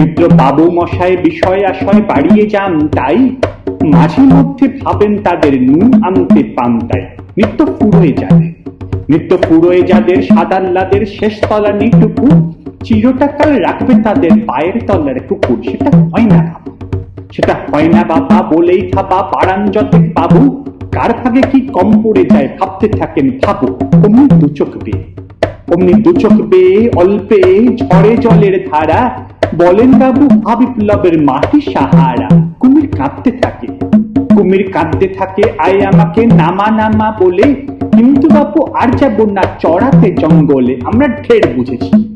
মিত্র বাবু মশাই বিষয় আশয় বাড়িয়ে যান তাই মাঝে মধ্যে ভাবেন তাদের নুন আনতে পান তাই। নিত্য ফুরোয় যাদের নিত্য ফুরোয় যাদের সাদাল্লাদের শেষ তলা নিটুকু চিরটাকাল রাখবে তাদের পায়ের তলার কুকুর সেটা হয় না সেটা হয় না বাবা বলেই থাপা পাড়ান যতেক বাবু, কার ভাগে কি কম পড়ে যায় ভাবতে থাকেন ভাবু, অমনি দু চোখ বেয়ে অমনি দু চোখ বেয়ে অল্পে ঝড়ে জলের ধারা বলেন বাবু আবিপ্লবের মাটি সাহারা। কুমির কাঁদতে থাকে। কুমির কাঁদতে থাকে, আয় আমাকে নামা নামা বলে। কিন্তু বাপু, আর যাব না চড়াতে জঙ্গলে। আমরা ঢের বুঝেছি।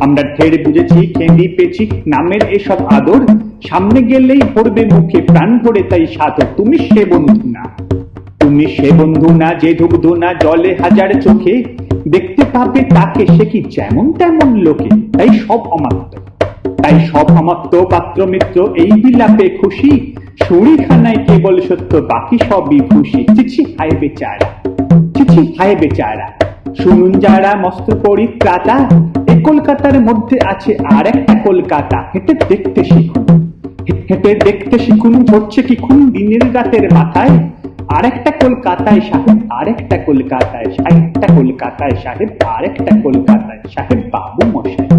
আমরা ঢের বুঝেছি কেঁদি পেছি নামের এসব আদর। সামনে গেলেই পড়বে মুখে প্রাণ ভরে তাই সাধক তুমি সে বন্ধু না। তুমি সে বন্ধু না যে ধুবধু না জলে হাজার চোখে। দেখতে পাবে তাকে সে কি যেমন তেমন লোকে। তাই সব অমাত্য। তাই সব অমাত্য পাত্র মিত্র এই বিলাপে খুশি। ছুরিখানায় কেবল সত্য, বাকি সবই খুশি চিঠি হায় বেচারা, চিঠি হায় বেচারা। শুনুন যারা মস্ত পরিত্রাতা এই কলকাতার মধ্যে আছে আর একটা কলকাতা। হেঁটে দেখতে শিখুন, হেঁটে দেখতে শিখুন, ঝরছে কি খুন দিনের রাতের মাথায়। আরেকটা কলকাতায় সাহেব, আরেকটা কলকাতায় সাহেবটা কলকাতায় সাহেব, আরেকটা কলকাতায় সাহেব বাবু মশাই।